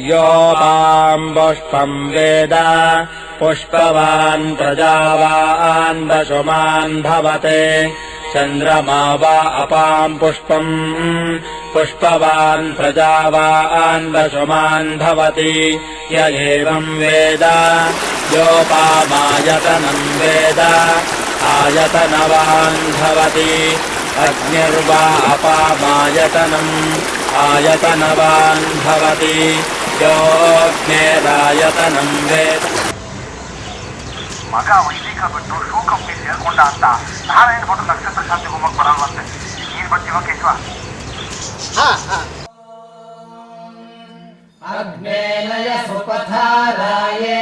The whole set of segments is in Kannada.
योपाम् पुष्पम् वेद पुष्पवान् प्रजावान् वशुमान् भवते। चन्द्रमा वा अपाम् पुष्पम् पुष्पवान् प्रजावान् वशुमान् भवति। य एवम् वेद योपामायतनम् वेद आयतनवान् भवति। अग्निर्वा अपामायतनम् आयतनवान् भवति योऽग्नेरायतनम् वेद ಮಗ ವೈದಿಕ ಬಿಟ್ಟು ಶೂ ಕಂಪ್ನಿ ಸೇರ್ಕೊಂಡ ಅಂತ ನಾರಾಯಣ ಭಟ್ರು ನಕ್ಷತ್ರ ಶಾಂತಿ ಹೋಮಕ್ಕೆ ಬರಲ್ವಂತೆ ನೀನ್ ಬರ್ತೀವ ಕೇಶವ अग्नेनय सुपथाराये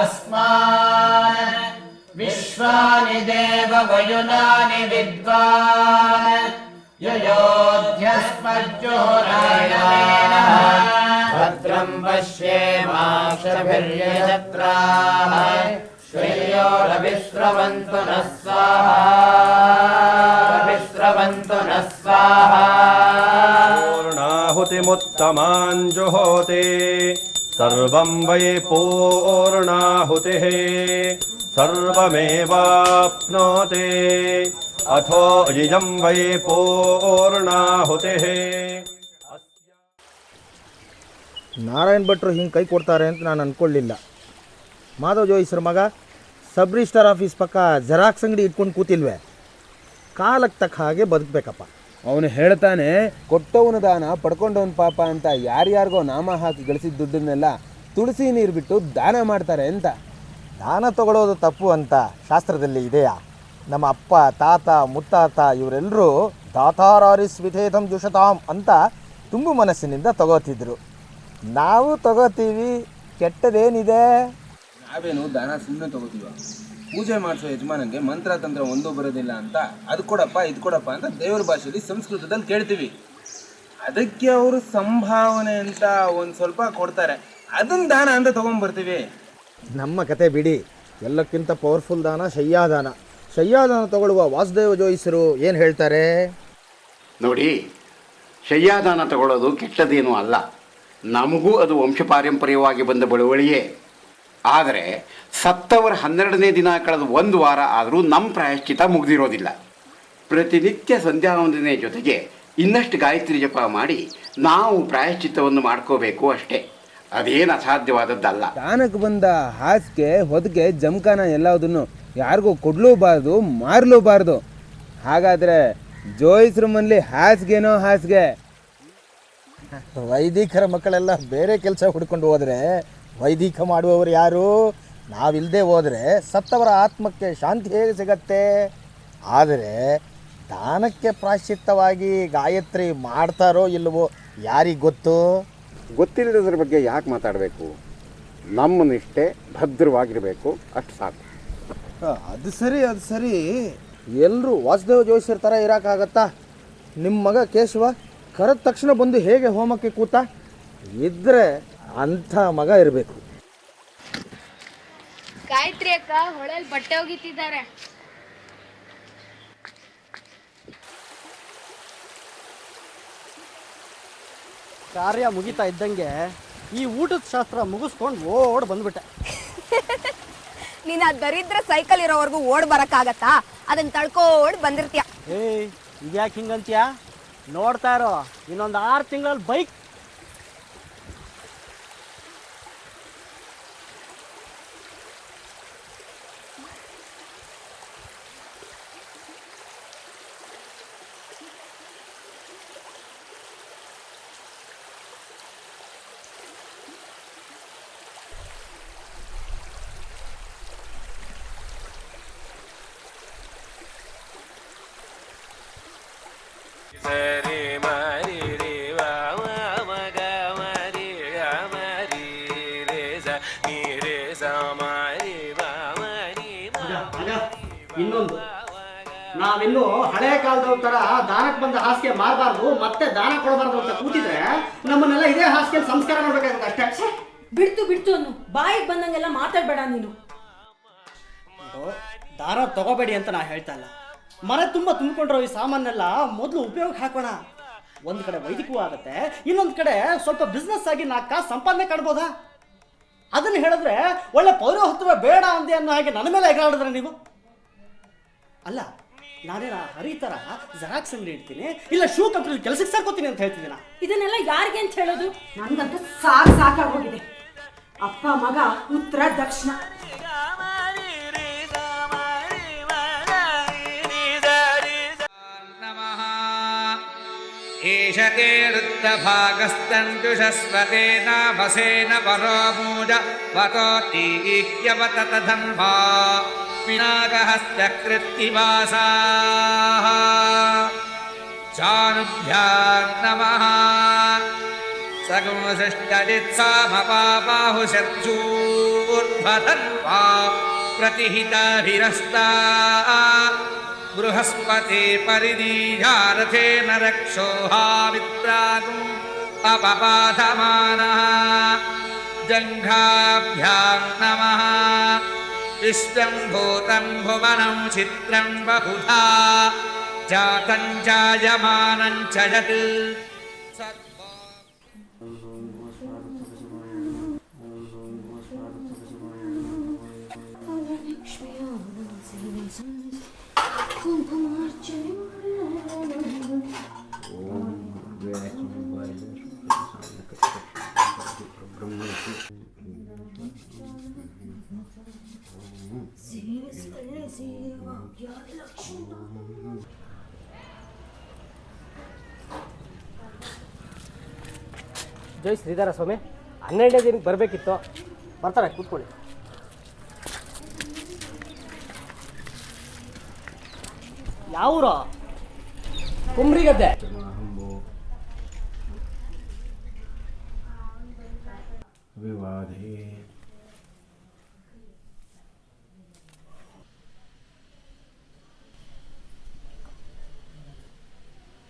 अस्मान् विश्वानि देव वयुनानि विद्वान् ययोध्यस्मज्जोरायणेन भद्रम् पश्येमाक्षभिर्यजत्राः श्रेयोरभिस्रवन्तु नः स्वाहा नः स्वाहा पूर्णाहुतिमुत्तमाञ्जुहोति सर्वं वै पूर्णाहुतिः सर्वमेवाप्नोति। अथो इयं वै पूर्णाहुतिः ನಾರಾಯಣ್ ಭಟ್ರು ಹಿಂಗೆ ಕೈ ಕೊಡ್ತಾರೆ ಅಂತ ನಾನು ಅಂದ್ಕೊಳ್ಳಿಲ್ಲ ಮಾಧವ್ ಜೋಯಿಸ್ರ ಮಗ ಸಬ್ ರಿಜಿಸ್ಟರ್ ಆಫೀಸ್ ಪಕ್ಕ ಜೆರಾಕ್ಸ್ ಅಂಗಡಿ ಇಟ್ಕೊಂಡು ಕೂತಿಲ್ವೇ ಕಾಲಕ್ಕೆ ತಕ್ಕ ಹಾಗೆ ಬದುಕಬೇಕಪ್ಪ ಅವನು ಹೇಳ್ತಾನೆ ಕೊಟ್ಟವನ ದಾನ ಪಡ್ಕೊಂಡವನ ಪಾಪ ಅಂತ ಯಾರ್ಯಾರಿಗೋ ನಾಮ ಹಾಕಿ ಗಳಿಸಿದ ದುಡ್ಡನ್ನೆಲ್ಲ ತುಳಸಿ ನೀರು ಬಿಟ್ಟು ದಾನ ಮಾಡ್ತಾರೆ ಅಂತ ದಾನ ತಗೊಳ್ಳೋದು ತಪ್ಪು ಅಂತ ಶಾಸ್ತ್ರದಲ್ಲಿ ಇದೆಯಾ ನಮ್ಮ ಅಪ್ಪ ತಾತ ಮುತ್ತಾತ ಇವರೆಲ್ಲರೂ ದಾತಾರಾರಿಸ್ ವಿಧೇಧಂ ದುಷತಾಂ ಅಂತ ತುಂಬ ಮನಸ್ಸಿನಿಂದ ತಗೋತಿದ್ರು. ನಾವು ತಗೋತೀವಿ ಕೆಟ್ಟದೇನಿದೆ? ನಾವೇನು ದಾನ ಸುಮ್ಮನೆ ತಗೋತೀವ? ಪೂಜೆ ಮಾಡಿಸೋ ಯಜಮಾನಂಗೆ ಮಂತ್ರ ತಂತ್ರ ಒಂದೂ ಬರೋದಿಲ್ಲ ಅಂತ ಅದು ಕೊಡಪ್ಪ ಇದು ಕೊಡಪ್ಪ ಅಂತ ದೇವರ ಭಾಷೆಯಲ್ಲಿ ಸಂಸ್ಕೃತದಲ್ಲಿ ಕೇಳ್ತೀವಿ. ಅದಕ್ಕೆ ಅವರು ಸಂಭಾವನೆ ಅಂತ ಒಂದು ಸ್ವಲ್ಪ ಕೊಡ್ತಾರೆ. ಅದನ್ನ ದಾನ ಅಂತ ತಗೊಂಡ್ಬರ್ತೀವಿ ನಮ್ಮ ಕತೆ ಬಿಡಿ. ಎಲ್ಲಕ್ಕಿಂತ ಪವರ್ಫುಲ್ ದಾನ ಶಯ್ಯಾದಾನ. ಶಯ್ಯಾದಾನ ತಗೊಳ್ಳುವ ವಾಸುದೇವ ಜೋಯಿಸರು ಏನು ಹೇಳ್ತಾರೆ? ನೋಡಿ, ಶಯ್ಯಾದಾನ ತಗೊಳ್ಳೋದು ಕೆಟ್ಟದೇನೂ ಅಲ್ಲ. ನಮಗೂ ಅದು ವಂಶಪಾರಂಪರ್ಯವಾಗಿ ಬಂದ ಬಳುವಳಿಯೇ ಆದರೆ, ಸತ್ತವರ ಹನ್ನೆರಡನೇ ದಿನ ಕಳೆದ ಒಂದು ವಾರ ಆದರೂ ನಮ್ಮ ಪ್ರಾಯಶ್ಚಿತ ಮುಗ್ದಿರೋದಿಲ್ಲ. ಪ್ರತಿನಿತ್ಯ ಸಂಧ್ಯಾವಂದನೆ ಜೊತೆಗೆ ಇನ್ನಷ್ಟು ಗಾಯತ್ರಿ ಜಪ ಮಾಡಿ ನಾವು ಪ್ರಾಯಶ್ಚಿತ್ತವನ್ನು ಮಾಡ್ಕೋಬೇಕು ಅಷ್ಟೇ. ಅದೇನು ಅಸಾಧ್ಯವಾದದ್ದಲ್ಲ. ದಾನಕ್ಕೆ ಬಂದ ಹಾಸಿಗೆ ಹೊದಿಕೆ ಜಮಖಾನ ಎಲ್ಲದನ್ನು ಯಾರಿಗೂ ಕೊಡ್ಲೂಬಾರ್ದು ಮಾರ್ಲೂಬಾರ್ದು. ಹಾಗಾದ್ರೆ ಜೋಯಿಸ್ರ ಮನೇಲಿ ಹಾಸಿಗೆನೋ ಹಾಸಿಗೆ. ವೈದಿಕರ ಮಕ್ಕಳೆಲ್ಲ ಬೇರೆ ಕೆಲಸ ಹುಡ್ಕೊಂಡು ಹೋದರೆ ವೈದಿಕ ಮಾಡುವವರು ಯಾರು? ನಾವಿಲ್ಲದೆ ಹೋದರೆ ಸತ್ತವರ ಆತ್ಮಕ್ಕೆ ಶಾಂತಿ ಹೇಗೆ ಸಿಗತ್ತೆ? ಆದರೆ ದಾನಕ್ಕೆ ಪ್ರಾಶ್ಚಿತ್ತವಾಗಿ ಗಾಯತ್ರಿ ಮಾಡ್ತಾರೋ ಇಲ್ಲವೋ ಯಾರಿಗೆ ಗೊತ್ತು? ಗೊತ್ತಿಲ್ಲದ್ರ ಬಗ್ಗೆ ಯಾಕೆ ಮಾತಾಡಬೇಕು? ನಮ್ಮ ನಿಷ್ಠೆ ಭದ್ರವಾಗಿರಬೇಕು ಅಷ್ಟು ಸಾಕು. ಅದು ಸರಿ ಅದು ಸರಿ. ಎಲ್ಲರೂ ವಾಸುದೇವ ಜೋಯಿಸರ ಥರ ಇರೋಕ್ಕಾಗತ್ತಾ ನಿಮ್ಮ ಮಗ ಕೇಶವ ಕರೆದ ತಕ್ಷಣ ಬಂದು ಹೇಗೆ ಹೋಮಕ್ಕೆ ಕೂತ? ಇದ್ರೆ ಅಂಥ ಮಗ ಇರಬೇಕು. ಗಾಯತ್ರಿ ಅಕ್ಕ ಹೊಳೆಯಲ್ಲಿ ಬಟ್ಟೆ ಒಗಿತಿದ್ದಾರೆ. ಕಾರ್ಯ ಮುಗಿತಾ ಇದ್ದಂಗೆ ಈ ಊಟದ ಶಾಸ್ತ್ರ ಮುಗಿಸ್ಕೊಂಡು ಓಡ್ ಬಂದ್ಬಿಟ್ಟೆ. ನೀನ್ ಆ ದರಿದ್ರ ಸೈಕಲ್ ಇರೋವರೆಗೂ ಓಡ್ ಬರಕ್ಕಾಗತ್ತಾ? ಅದನ್ನ ತಳ್ಕೋಡ್ ಬಂದಿರ್ತೀಯ. ಏಯ್ ಇದ್ಯಾಕೆ ಹಿಂಗಂತೀಯ? ನೋಡ್ತಾ ಇರೋ ಇನ್ನೊಂದು ಆರು ತಿಂಗಳಲ್ಲಿ ಬೈಕ್ ನಾವಿನ್ನು ಹಳೆ ಕಾಲದವ್ರ ತರ ದಾನಕ್ಕೆ ಬಂದ ಹಾಸಿಗೆ ಮಾರಬಾರ್ದು ಮತ್ತೆ ದಾನ ಕೊಡಬಾರ್ದು ಅಂತ ಕೂತಿದ್ರೆ ನಮ್ಮನ್ನೆಲ್ಲ ಇದೇ ಹಾಸಿಗೆ ಸಂಸ್ಕಾರ ಮಾಡ್ಬೇಕಾಗುತ್ತೆ ಅಷ್ಟೇ. ಬಿಡ್ತು ಬಿಡ್ತು ಅನ್ನು. ಬಾಯಿಗೆ ಬಂದಂಗೆಲ್ಲ ಮಾತಾಡ್ಬೇಡ ನೀನು. ದಾರ ತಗೋಬೇಡಿ ಅಂತ ನಾ ಹೇಳ್ತಾ ಇಲ್ಲ. ಮನೆ ತುಂಬ ತುಂಬಿಕೊಂಡಿರೋ ಈ ಸಾಮಾನೆಲ್ಲ ಮೊದಲು ಉಪಯೋಗ ಹಾಕೋಣ. ಒಂದು ಕಡೆ ವೈದಿಕವೂ ಆಗುತ್ತೆ ಇನ್ನೊಂದು ಕಡೆ ಸ್ವಲ್ಪ ಬಿಸ್ನೆಸ್ ಆಗಿ ನಾ ಕಾಸು ಸಂಪಾದನೆ ಕಾಣ್ಬೋದಾ ಅದನ್ನು ಹೇಳಿದ್ರೆ ಒಳ್ಳೆ ಪೌರೋಹಿತ್ವ ಬೇಡ ಅಂದೆ ಅನ್ನೋ ಹಾಗೆ ನನ್ನ ಮೇಲೆ ಎಗರಾಡಿದ್ರೆ ನೀವು? ಅಲ್ಲ ನಾನೇನ ಹರಿತರ ಜೆರಾಕ್ಸ್ ಅಂಗಡಿ ಇಡ್ತೀನಿ. ಇಲ್ಲ ಶೂ ಕಂಪ್ನಿ ಕೆಲಸಕ್ಕೆ ಸಾಕೋತೀನಿ ಅಂತ ಹೇಳ್ತಿದ್ದೀನ? ಇದನ್ನೆಲ್ಲ ಯಾರಿಗೆ ಅಂತ ಹೇಳೋದು? ನನ್ಗಂತ ಸಾಕು ಸಾಕಾಗೋಗಿದೆ ಅಪ್ಪ ಮಗ ಉತ್ತರ ದಕ್ಷಿಣ. ಈಶತೆ ಋತ್ತಭಾಗಸ್ತಂಜುಷಸ್ವತೆ ನಾಭಸೇನ ವರೋ ಮೂಜ ವತೋತಿ ಈಕ್ಯವತ ಧನ್ವಾ पिनाकहस्तकृत्तिवासाः चानुभ्यां नमः सगुंसृष्टजित्सामपाबाहुशर्जूर्ध्वधन्वा प्रतिहिताभिरस्ता। बृहस्पते परिदीयारथेन रक्षोहामित्रागुम् अपपाधमानः। जङ्घाभ्यां नमः विश्वं भूतं भुवनं चित्रं बहुधा जातं जायमानं च यत् ಜೈ ಶ್ರೀಧರ ಸ್ವಾಮಿ. ಹನ್ನೆರಡನೇ ದಿನಕ್ಕೆ ಬರಬೇಕಿತ್ತು. ಬರ್ತಾರೆ ಕೂತ್ಕೊಳ್ಳಿ. ಯಾವೂರ ಕುಮ್ರಿಗದ್ದೆ ವಿವಾದೇ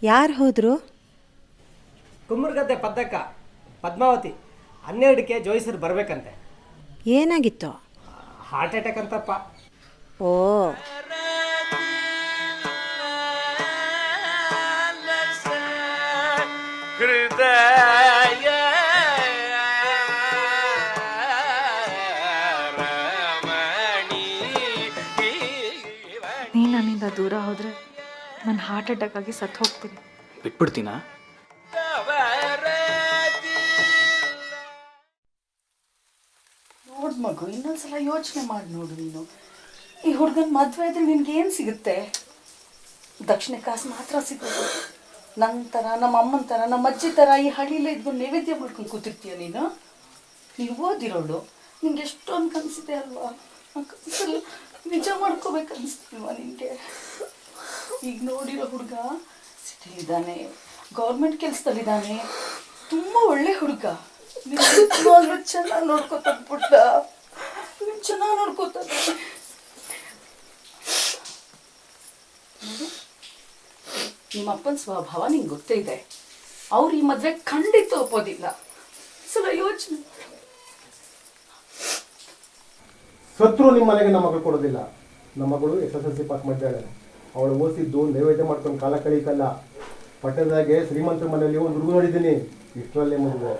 ಯಾರು ಹೋದರು ಕುಮ್ರಗದ್ದೆ ಪದ್ದಕ್ಕ ಪದ್ಮಾವತಿ ಹನ್ನೆರಡಕ್ಕೆ ಜೋಯಿಸರು ಬರಬೇಕಂತೆ ಏನಾಗಿತ್ತು ಹಾರ್ಟ್ ಅಟ್ಯಾಕ್ ಅಂತಪ್ಪ ಓ ಹೃದಯ ಹಾರ್ಟ್ ಅಟ್ಯಾಕ್ ಆಗಿ ಸತ್ತು ಹೋಗ್ತೀನಿ. ಬಿಟ್ಬಿಡ್ತೀನಾ? ನೋಡ್ ಮಗು ಇನ್ನೊಂದ್ಸಲ ಯೋಚನೆ ಮಾಡಿ ನೋಡು ನೀನು. ಈ ಹುಡುಗನ ಮದುವೆ ಆದ್ರೆ ನಿನ್ಗೆ ಏನು ಸಿಗುತ್ತೆ? ದಕ್ಷಿಣ ಕಾಸು ಮಾತ್ರ ಸಿಗೋದು. ನನ್ನ ಥರ ನಮ್ಮ ಅಮ್ಮನ ಥರ ನಮ್ಮ ಅಜ್ಜಿ ಥರ ಈ ಹಳ್ಳಿಲೇ ಇದ್ಕೊಂಡು ನೈವೇದ್ಯ ಮಾಡ್ಕೊಂಡು ಕೂತಿರ್ತೀಯ ನೀನು? ನೀವು ಓದಿರೋಳು. ನಿಂಗೆ ಎಷ್ಟೊಂದು ಕನಸಿದೆ ಅಲ್ವಾ? ಆ ಕನಸಲ್ಲಿ ನಿಜ ಮಾಡ್ಕೋಬೇಕು ಅನಿಸ್ತಿಲ್ವಾ ನಿನಗೆ? ಈಗ ನೋಡಿರೋ ಹುಡುಗ ಸಿಟಿಲಿದ್ದಾನೆ ಗೌರ್ಮೆಂಟ್ ಕೆಲಸದಲ್ಲಿದ್ದಾನೆ. ತುಂಬ ಒಳ್ಳೆ ಹುಡುಗ. ನಿಮ್ಮ ಚೆನ್ನಾಗಿ ನೋಡ್ಕೋತಾನ ಪುಟ್ಟ ನೀವು ಚೆನ್ನಾಗಿ ನೋಡ್ಕೋತಾನೆ ನೋಡು, ನಿಮ್ಮ ಅಪ್ಪನ ಸ್ವಭಾವ ನಿಂಗೆ ಗೊತ್ತೇ ಇದೆ ಅವ್ರು ಈ ಮದುವೆ ಖಂಡಿತ ಒಪ್ಪೋದಿಲ್ಲ. ಸಲ ಯೋಚನೆ. ಸತ್ರು ನಿಮ್ಮ ಮನೆಗೆ ನಮ್ಮ ಮಗಳು ಕೊಡೋದಿಲ್ಲ. ನಮ್ಮ ಮಗಳು S S L C pass ಮಾಡಿದ್ದಾಳೆ. ಅವಳು ಓದಿದ್ದು ನೈವೇದ್ಯ ಮಾಡ್ಕೊಂಡು ಕಾಲ ಕಳೀಕಲ್ಲ ಪಟ್ಟಣದಾಗೆ ಶ್ರೀಮಂತರ ಮನೆಯಲ್ಲಿ ಒಂದು ಹುಡುಗ ನೋಡಿದ್ದೀನಿ. ಇಷ್ಟರಲ್ಲೇ ಮದುವೆ.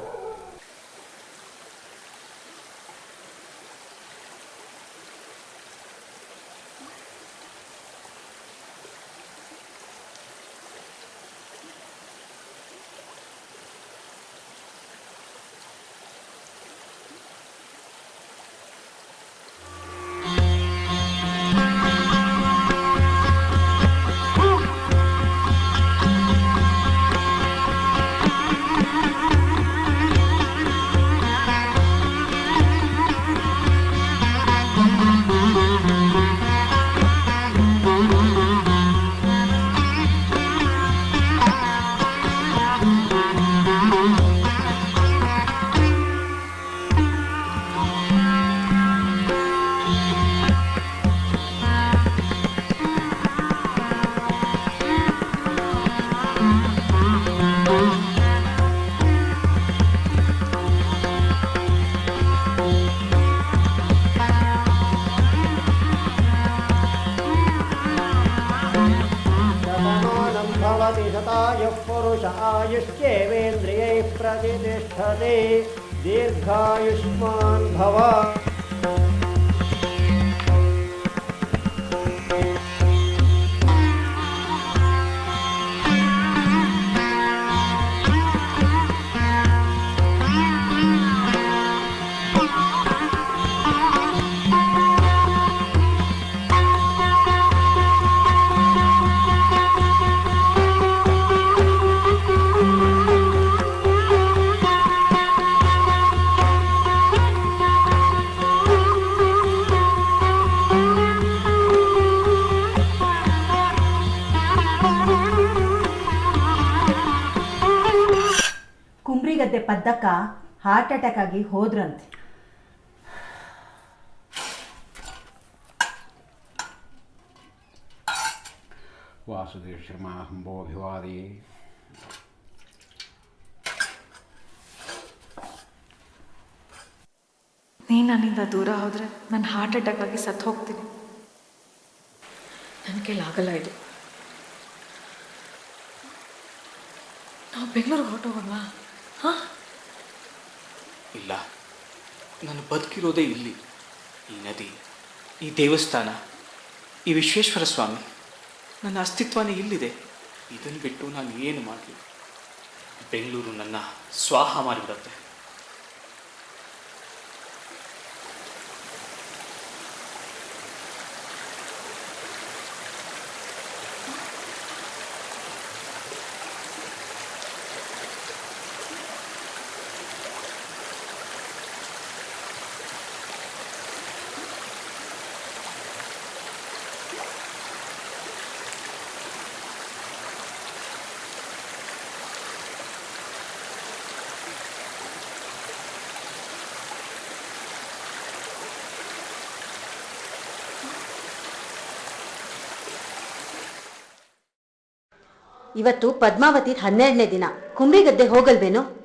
पुरुष आयुश्चेवेन्द्रियैः प्रतिष्ठते दीर्घायुष्मा भवा। ಪದ್ದಕ್ಕ ಹಾರ್ಟ್ ಅಟ್ಯಾಕ್ ಆಗಿ ಹೋದ್ರಂತೆ. ವಾಸುದೇವ ಶರ್ಮಾ ಹಂಬೋಭಿವಾದಿ ನೀನು ನನ್ನಿಂದ ದೂರ ಹೋದರೆ ನಾನು ಹಾರ್ಟ್ ಅಟ್ಯಾಕ್ ಆಗಿ ಸತ್ತು ಹೋಗ್ತೀನಿ. ನನ್ನ ಕೈಲಾಗಲ್ಲ ಇದು. ನಾವು ಬೆಂಗಳೂರಿಗೆ ಹೊರಟೋಗೋಣವಾ ಹಾಂ? ಇಲ್ಲ. ನಾನು ಬದುಕಿರೋದೇ ಇಲ್ಲಿ. ಈ ನದಿ, ಈ ದೇವಸ್ಥಾನ, ಈ ವಿಶ್ವೇಶ್ವರ ಸ್ವಾಮಿ. ನನ್ನ ಅಸ್ತಿತ್ವನೇ ಇಲ್ಲಿದೆ. ಇದನ್ನು ಬಿಟ್ಟು ನಾನು ಏನು ಮಾಡಲಿ? ಬೆಂಗಳೂರು ನನ್ನ ಸ್ವಾಹ ಮಾಡಿಬಿಡುತ್ತೆ. ಇವತ್ತು ಪದ್ಮಾವತಿ ಹನ್ನೆರಡನೇ ದಿನ. ಕುಂಬ್ರಿಗದ್ದೆ ಹೋಗಲ್ವೇನು?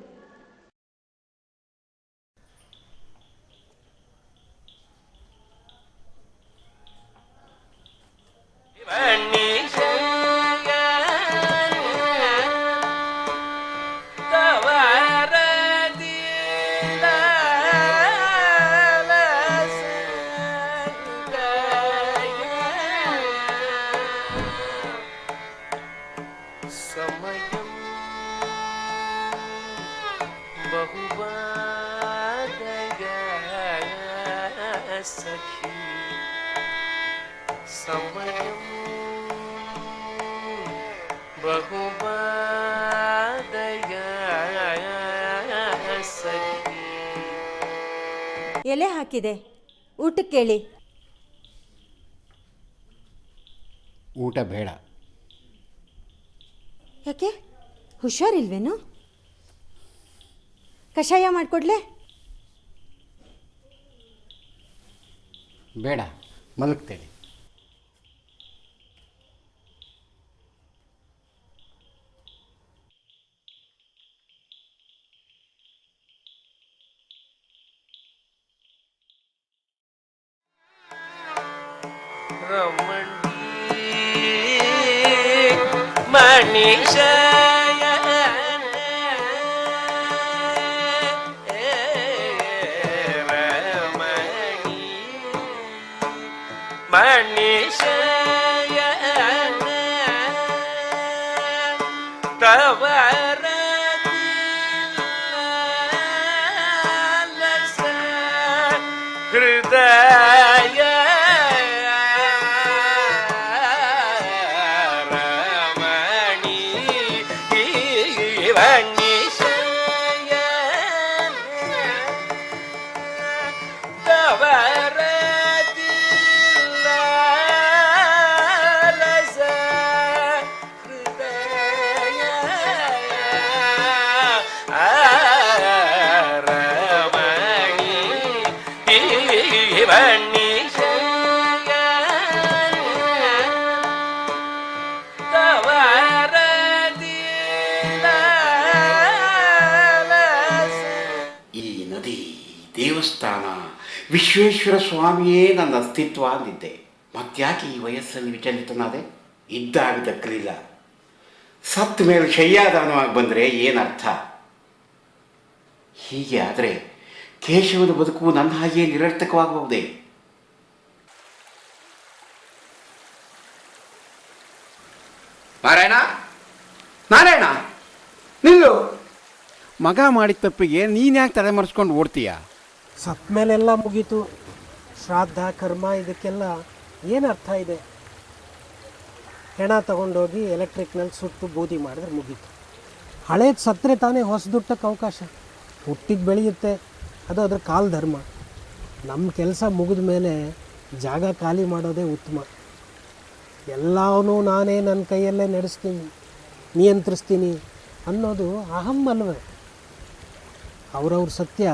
ಎಲೆ ಹಾಕಿದೆ. ಊಟಕ್ಕೆ ಕೇಳಿ. ಊಟ ಬೇಡ. ಯಾಕೆ? ಹುಷಾರಿಲ್ವೇನು? ಕಷಾಯ ಮಾಡಿಕೊಡ್ಲೆ? ಬೇಡ ಮಲಗ್ತೇನೆ. ரமணி மனிஷ ವಣಿಷಯ ವಿಶ್ವೇಶ್ವರ ಸ್ವಾಮಿಯೇ ನನ್ನ ಅಸ್ತಿತ್ವ ಅಂದಿದ್ದೆ. ಮತ್ತ್ಯಾಕೆ ಈ ವಯಸ್ಸಲ್ಲಿ ವಿಚಲಿತನಾದೆ ಇದ್ದಾಗ ದಕ್ಕಲಿಲ್ಲ ಸತ್ತ ಮೇಲೆ ಶಯ್ಯಾದಾನವಾಗಿ ಬಂದರೆ ಏನರ್ಥ? ಹೀಗೆ ಆದರೆ ಕೇಶವನ ಬದುಕು ನನ್ನ ಹಾಗೆ ನಿರರ್ಥಕವಾಗಬಹುದೇ ನಾರಾಯಣ? ನಾರಾಯಣ? ನಿಲ್ಲು! ಮಗ ಮಾಡಿದ ತಪ್ಪಿಗೆ ನೀನ್ಯಾಕೆ ತಲೆ ಮರೆಸ್ಕೊಂಡು ಓಡ್ತೀಯ? ಸತ್ ಮೇಲೆಲ್ಲ ಮುಗೀತು. ಶ್ರಾದ್ದ, ಕರ್ಮ, ಇದಕ್ಕೆಲ್ಲ ಏನು ಅರ್ಥ ಇದೆ? ಹೆಣ ತಗೊಂಡೋಗಿ ಎಲೆಕ್ಟ್ರಿಕ್ನಲ್ಲಿ ಸುಟ್ಟು ಬೂದಿ ಮಾಡಿದ್ರೆ ಮುಗೀತು. ಹಳೇದು ಸತ್ತರೆ ತಾನೇ ಹೊಸದುಟ್ಟಕ್ಕೆ ಅವಕಾಶ. ಹುಟ್ಟಿದ್ದು ಬೆಳೆಯುತ್ತೆ. ಅದು ಅದ್ರ ಕಾಲ ಧರ್ಮ. ನಮ್ಮ ಕೆಲಸ ಮುಗಿದ ಮೇಲೆ ಜಾಗ ಖಾಲಿ ಮಾಡೋದೇ ಉತ್ತಮ. ಎಲ್ಲವನ್ನೂ ನಾನೇ ನನ್ನ ಕೈಯಲ್ಲೇ ನಡೆಸ್ತೀನಿ, ನಿಯಂತ್ರಿಸ್ತೀನಿ ಅನ್ನೋದು ಅಹಂ ಅಲ್ವೇ? ಅವ್ರವ್ರ ಸತ್ಯ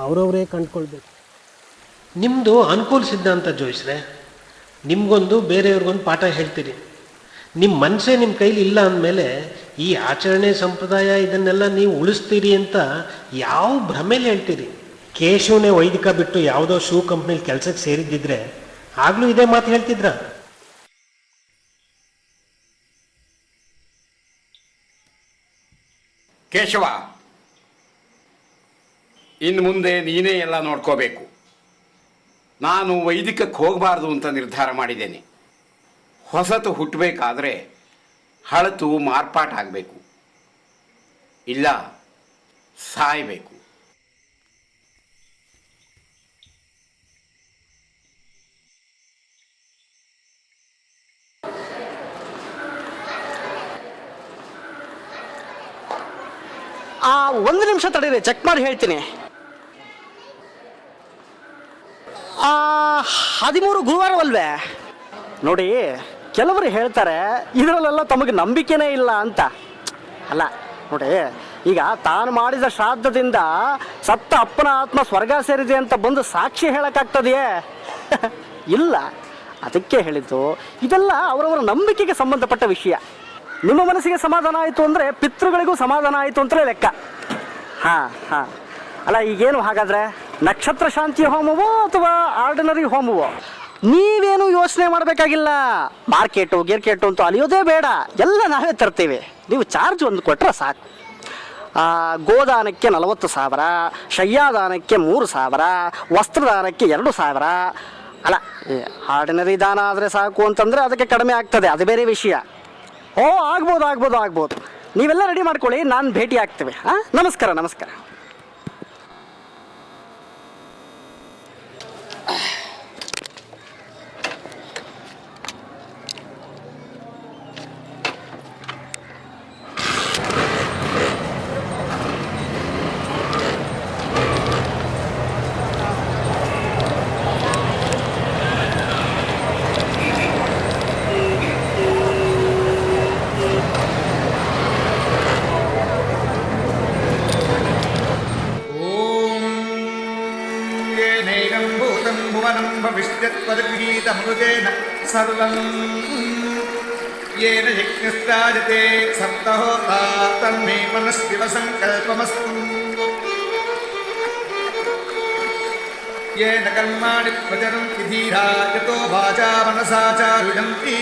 ಅವರವರೇ ಕಂಡ್ಕೊಳ್ಬೇಕು. ನಿಮ್ಮದು ಅನುಕೂಲ ಸಿದ್ಧಾಂತ ಜೋಯಿಸ್ರೆ ನಿಮಗೊಂದು ಬೇರೆಯವ್ರಿಗೊಂದು ಪಾಠ ಹೇಳ್ತೀರಿ. ನಿಮ್ಮ ಮನಸ್ಸೇ ನಿಮ್ಮ ಕೈಲಿ ಇಲ್ಲ ಅಂದಮೇಲೆ ಈ ಆಚರಣೆ ಸಂಪ್ರದಾಯ ಇದನ್ನೆಲ್ಲ ನೀವು ಉಳಿಸ್ತೀರಿ ಅಂತ ಯಾವ ಭ್ರಮೇಲಿ ಹೇಳ್ತೀರಿ. ಕೇಶವನೇ ವೈದಿಕ ಬಿಟ್ಟು ಯಾವುದೋ ಶೂ ಕಂಪ್ನಿಲಿ ಕೆಲಸಕ್ಕೆ ಸೇರಿದ್ದಿದ್ರೆ ಆಗಲೂ ಇದೇ ಮಾತು ಹೇಳ್ತಿದ್ರ. ಕೇಶವ ಇನ್ನು ಮುಂದೆ ನೀನೇ ಎಲ್ಲ ನೋಡ್ಕೋಬೇಕು. ನಾನು ವೈದಿಕಕ್ಕೆ ಹೋಗಬಾರ್ದು ಅಂತ ನಿರ್ಧಾರ ಮಾಡಿದ್ದೇನೆ. ಹೊಸತು ಹುಟ್ಟಬೇಕಾದ್ರೆ ಹಳತು ಮಾರ್ಪಾಟಾಗಬೇಕು. ಇಲ್ಲ, ಸಾಯಬೇಕು. ಆ ಒಂದು ನಿಮಿಷ ತಡೀರಿ ಚೆಕ್ ಮಾಡಿ ಹೇಳ್ತೀನಿ ಆ ಹದಿಮೂರು ಗುರುವಾರವಲ್ವೇ? ನೋಡಿ, ಕೆಲವರು ಹೇಳ್ತಾರೆ, ಇದರಲ್ಲೆಲ್ಲ ತಮಗೆ ನಂಬಿಕೆನೇ ಇಲ್ಲ ಅಂತ. ಅಲ್ಲ, ನೋಡಿ, ಈಗ ತಾನು ಮಾಡಿದ ಶ್ರಾದ್ದದಿಂದ ಸತ್ತ ಅಪ್ಪನ ಆತ್ಮ ಸ್ವರ್ಗ ಸೇರಿದೆ ಅಂತ ಬಂದು ಸಾಕ್ಷಿ ಹೇಳೋಕ್ಕಾಗ್ತದೆಯೇ? ಇಲ್ಲ. ಅದಕ್ಕೆ ಹೇಳಿದ್ದು, ಇದೆಲ್ಲ ಅವರವರ ನಂಬಿಕೆಗೆ ಸಂಬಂಧಪಟ್ಟ ವಿಷಯ. ನಿಮ್ಮ ಮನಸ್ಸಿಗೆ ಸಮಾಧಾನ ಆಯಿತು ಅಂದರೆ ಪಿತೃಗಳಿಗೂ ಸಮಾಧಾನ ಆಯಿತು ಅಂತಲೇ ಲೆಕ್ಕ. ಹಾಂ ಹಾಂ. ಅಲ್ಲ, ಈಗೇನು ಹಾಗಾದರೆ? ನಕ್ಷತ್ರ ಶಾಂತಿ ಹೋಮವೋ ಅಥವಾ ಆರ್ಡಿನರಿ ಹೋಮವೋ? ನೀವೇನು ಯೋಚನೆ ಮಾಡಬೇಕಾಗಿಲ್ಲ. ಮಾರ್ಕೆಟು, ಗಿರ್ಕೆಟು ಅಂತೂ ಅಲಿಯೋದೇ ಬೇಡ. ಎಲ್ಲ ನಾವೇ ತರ್ತೇವೆ. ನೀವು ಚಾರ್ಜ್ ಒಂದು ಕೊಟ್ಟರೆ ಸಾಕು. ಗೋದಾನಕ್ಕೆ ನಲವತ್ತು ಸಾವಿರ, ಶಯ್ಯಾದಾನಕ್ಕೆ ಮೂರು ಸಾವಿರ, ವಸ್ತ್ರದಾನಕ್ಕೆ ಎರಡು ಸಾವಿರ. ಅಲ್ಲ ಆರ್ಡಿನರಿ ದಾನ ಆದರೆ ಸಾಕು ಅಂತಂದರೆ ಅದಕ್ಕೆ ಕಡಿಮೆ ಆಗ್ತದೆ. ಅದು ಬೇರೆ ವಿಷಯ. ಓ, ಆಗ್ಬೋದು ಆಗ್ಬೋದು ಆಗ್ಬೋದು. ನೀವೆಲ್ಲ ರೆಡಿ ಮಾಡ್ಕೊಳ್ಳಿ. ನಾನು ಭೇಟಿ ಆಗ್ತೇವೆ ಹಾಂ ನಮಸ್ಕಾರ ನಮಸ್ಕಾರ. भविष्यत्वद्गीतमृतेन सर्वम् येन यज्ञस्ताजते सप्तहोता तन्मे मनस्शिव सङ्कल्पमस्तु येन कर्माणि प्रचरन्ति धीरा यतो वाचा मनसा चारुजन्ति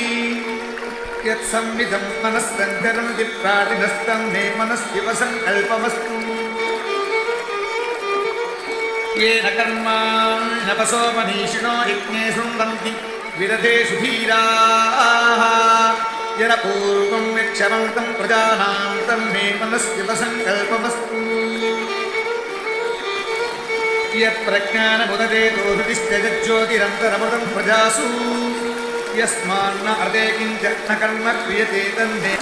यत्संविधं मनस्सञ्चरन्ति प्राणिनस्तन्मे मनस्शिव सङ्कल्पमस्तु येन कर्माण्यपसो मनीषिणो यज्ञे शृण्वन्ति विरथेषु धीराः येन पूर्वं यक्षमन्तं प्रजानां तन्मे मनस्शिव सङ्कल्पमस्तु यत्प्रज्ञानमुदते दोधुतिश्च ज्योतिरन्तरमृतं प्रजासु यस्मान्न अर्धे किञ्च न कर्म क्रियते तन्मे